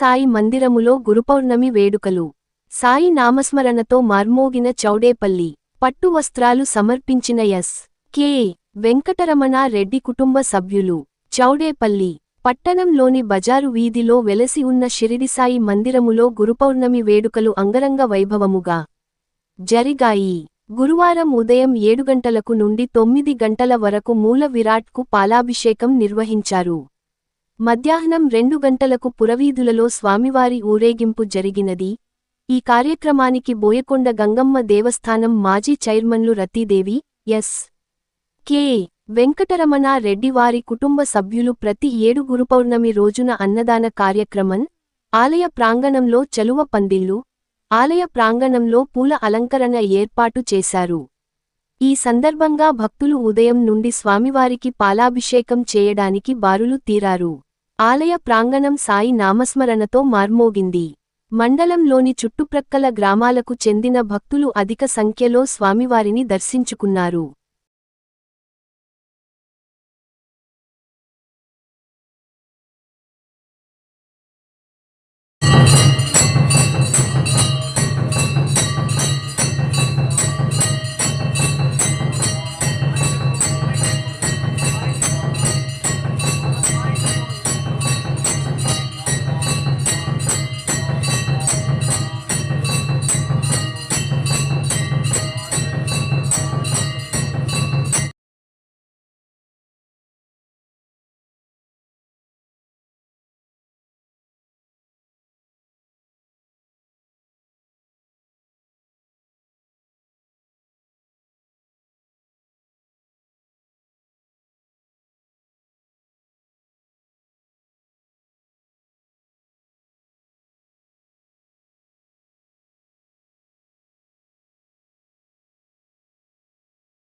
సాయి మందిరములో గురుపౌర్ణమి వేడుకలు. సాయి నామస్మరణతో మార్మోగిన చౌడేపల్లి. పట్టు వస్త్రాలు సమర్పించిన ఎస్. కె. వెంకటరమణ రెడ్డి కుటుంబ సభ్యులు. చౌడేపల్లి. పట్టణంలోని బజారు వీధిలో వెలసి ఉన్న షిరిడిసాయి మందిరములో గురుపౌర్ణమి వేడుకలు అంగరంగ వైభవముగా జరిగాయి. గురువారం ఉదయం ఏడు గంటలకు నుండి తొమ్మిది గంటల వరకు మూల విరాట్కు పాలాభిషేకం నిర్వహించారు. మధ్యాహ్నం రెండు గంటలకు పురవీధులలో స్వామివారి ఊరేగింపు జరిగినది. ఈ కార్యక్రమానికి బోయకొండ గంగమ్మ దేవస్థానం మాజీ చైర్మన్లు రతీదేవి ఎస్. కె. వెంకటరమణ రెడ్డివారి కుటుంబ సభ్యులు ప్రతి ఏడు గురుపౌర్ణమి రోజున అన్నదాన కార్యక్రమం ఆలయ ప్రాంగణంలో చలువ పందిళ్ళు ఆలయ ప్రాంగణంలో పూల అలంకరణ ఏర్పాటు చేశారు. ఈ సందర్భంగా భక్తులు ఉదయం నుండి స్వామివారికి పాలాభిషేకం చేయడానికి బారులు తీరారు. ఆలయ ప్రాంగణం సాయి నామస్మరణతో మార్మోగింది. మండలంలోని చుట్టుప్రక్కల గ్రామాలకు చెందిన భక్తులు అధిక సంఖ్యలో స్వామివారిని దర్శించుకున్నారు.